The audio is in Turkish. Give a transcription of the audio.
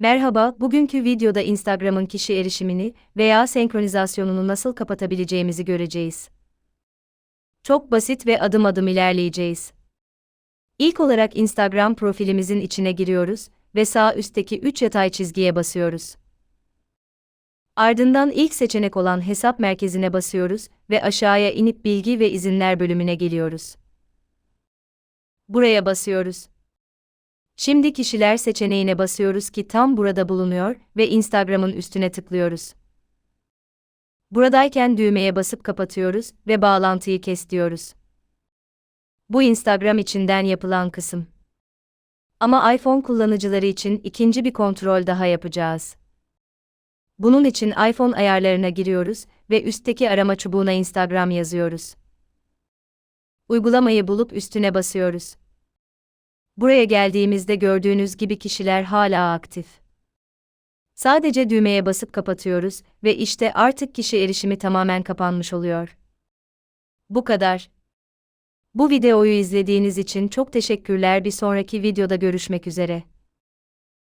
Merhaba, bugünkü videoda Instagram'ın kişi erişimini veya senkronizasyonunu nasıl kapatabileceğimizi göreceğiz. Çok basit ve adım adım ilerleyeceğiz. İlk olarak Instagram profilimizin içine giriyoruz ve sağ üstteki 3 yatay çizgiye basıyoruz. Ardından ilk seçenek olan hesap merkezine basıyoruz ve aşağıya inip bilgi ve izinler bölümüne geliyoruz. Buraya basıyoruz. Şimdi kişiler seçeneğine basıyoruz ki tam burada bulunuyor ve Instagram'ın üstüne tıklıyoruz. Buradayken düğmeye basıp kapatıyoruz ve bağlantıyı kes diyoruz. Bu Instagram içinden yapılan kısım. Ama iPhone kullanıcıları için ikinci bir kontrol daha yapacağız. Bunun için iPhone ayarlarına giriyoruz ve üstteki arama çubuğuna Instagram yazıyoruz. Uygulamayı bulup üstüne basıyoruz. Buraya geldiğimizde gördüğünüz gibi kişiler hala aktif. Sadece düğmeye basıp kapatıyoruz ve işte artık kişi erişimi tamamen kapanmış oluyor. Bu kadar. Bu videoyu izlediğiniz için çok teşekkürler. Bir sonraki videoda görüşmek üzere.